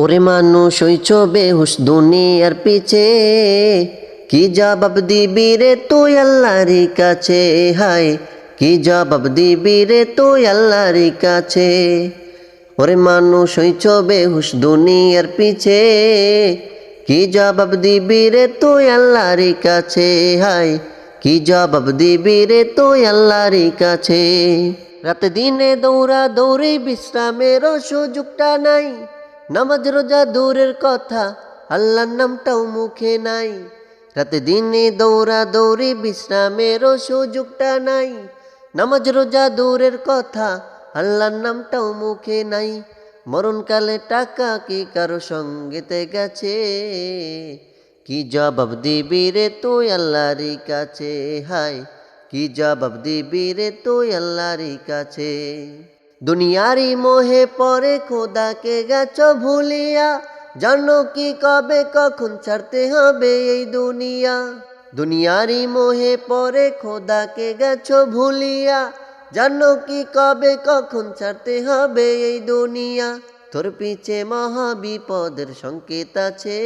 ওরে মানুষ হইছ বেহুশ দুনিয়ার পিছে। কি জবাব দিবি রে তুই আল্লাহর কাছে? হায়, কি জবাব দিবি রে তুই আল্লাহর কাছে? ওরে মানুষ হইছ বেহুশ দুনিয়ার পিছে। কি জবাব দিবি রে তুই আল্লাহর কাছে? হায়, কি জবাব দিবি রে তুই আল্লাহর কাছে? রাতে দিনে দৌড়া দৌড়ে বিশ্রামের সুযোগটা নাই। নামাজ রোজা দূরের কথা, আল্লাহর নামটাও মুখে নাই। রাতে দিনে দৌড়া দৌড়ে বিশ্রামের সুযোগটা নাই। নামাজ রোজা দূরের কথা, আল্লাহর নামটাও মুখে নাই। মরণকালে টাকা কি কারও সঙ্গেতে গেছে? কি জবাব দিবি রে তুই আল্লাহর কাছে? হায়, কি জবাব দিবি রে তুই আল্লাহর কাছে? দুনিয়ারি মোহে পরে খোদাকে গেছ ভুলিয়া। জানো কি কবে, কখন ছাড়তে হবে এই দুনিয়া। দুনিয়ারি মোহে পরে খোদাকে গেছ ভুলিয়া। জানো কি কবে, কখন ছাড়তে হবে এই দুনিয়া। তোর পিছে মহা বিপদের সংকেত আছে।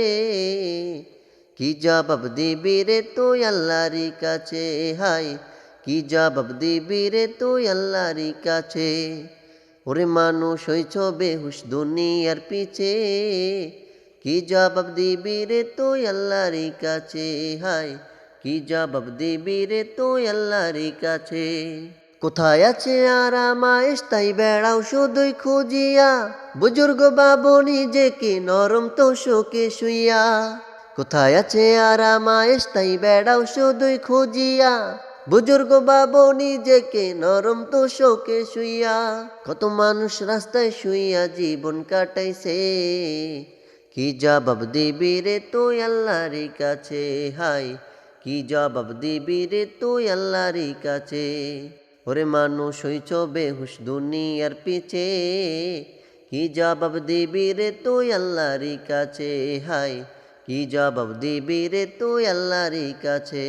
কি জবাব দিবি রে তুই আল্লাহর কাছে? হাই কি জবাব দিবি রে তুই আল্লাহর কাছে? ওরে মানুষ হইছ বেহুশ দুনিয়ার পিছে, কি জবাব দিবি রে তুই আল্লাহর কাছে? হাই কি জবাব দিবি রে তুই আল্লাহর কাছে? কোথায় আছে আরাম আয়েস তাই বেড়াও শুধুই খুঁজিয়া। বুজুর্গ বাবু নিজেকে নরম তো শোকে শুইয়া। কোথায় আছে আরাম আয়েস তাই বেড়াও শুধুই খুঁজিয়া। বুজুর্গ বাবু নিজেকে নরম তো শোকে শুইয়া, কত মানুষ রাস্তায় শুইয়া জীবন কাটাইছে। কি জবাব দিবি রে তুই আল্লাহর কাছে? হাই কি জবাব দিবি রে তুই আল্লাহর কাছে? ওরে মানুষ হইছ বেহুশ দুনিয়ার পিছে, কি জবাব দিবি রে তুই আল্লাহর কাছে? হাই কি জবাব দিবি রে তুই আল্লাহর কাছে?